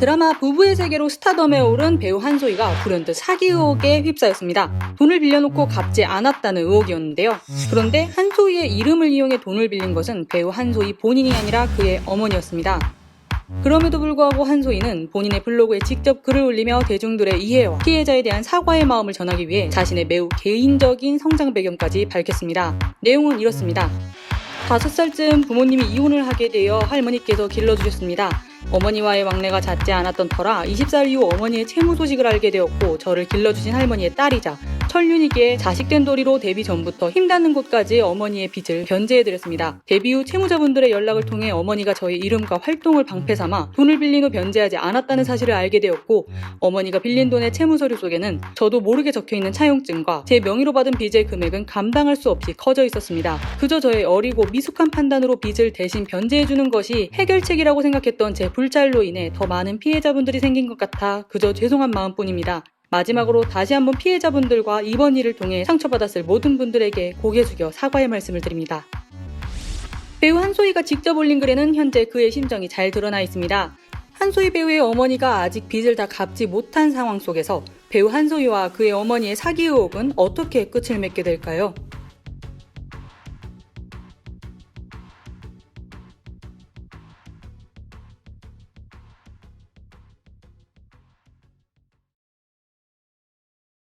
드라마 부부의 세계로 스타덤에 오른 배우 한소희가 불현듯 사기 의혹에 휩싸였습니다. 돈을 빌려놓고 갚지 않았다는 의혹이었는데요. 그런데 한소희의 이름을 이용해 돈을 빌린 것은 배우 한소희 본인이 아니라 그의 어머니였습니다. 그럼에도 불구하고 한소희는 본인의 블로그에 직접 글을 올리며 대중들의 이해와 피해자에 대한 사과의 마음을 전하기 위해 자신의 매우 개인적인 성장 배경까지 밝혔습니다. 내용은 이렇습니다. 다섯 살쯤 부모님이 이혼을 하게 되어 할머니께서 길러주셨습니다. 어머니와의 왕래가 잦지 않았던 터라 20살 이후 어머니의 채무 소식을 알게 되었고 저를 길러주신 할머니의 딸이자 천륜이기에 자식된 도리로 데뷔 전부터 힘닿는 곳까지 어머니의 빚을 변제해드렸습니다. 데뷔 후 채무자분들의 연락을 통해 어머니가 저의 이름과 활동을 방패 삼아 돈을 빌린 후 변제하지 않았다는 사실을 알게 되었고 어머니가 빌린 돈의 채무 서류 속에는 저도 모르게 적혀있는 차용증과 제 명의로 받은 빚의 금액은 감당할 수 없이 커져 있었습니다. 그저 저의 어리고 미숙한 판단으로 빚을 대신 변제해주는 것이 해결책이라고 생각했던 제 불찰로 인해 더 많은 피해자분들이 생긴 것 같아 그저 죄송한 마음뿐입니다. 마지막으로 다시 한번 피해자분들과 이번 일을 통해 상처받았을 모든 분들에게 고개 숙여 사과의 말씀을 드립니다. 배우 한소희가 직접 올린 글에는 현재 그의 심정이 잘 드러나 있습니다. 한소희 배우의 어머니가 아직 빚을 다 갚지 못한 상황 속에서 배우 한소희와 그의 어머니의 사기 의혹은 어떻게 끝을 맺게 될까요?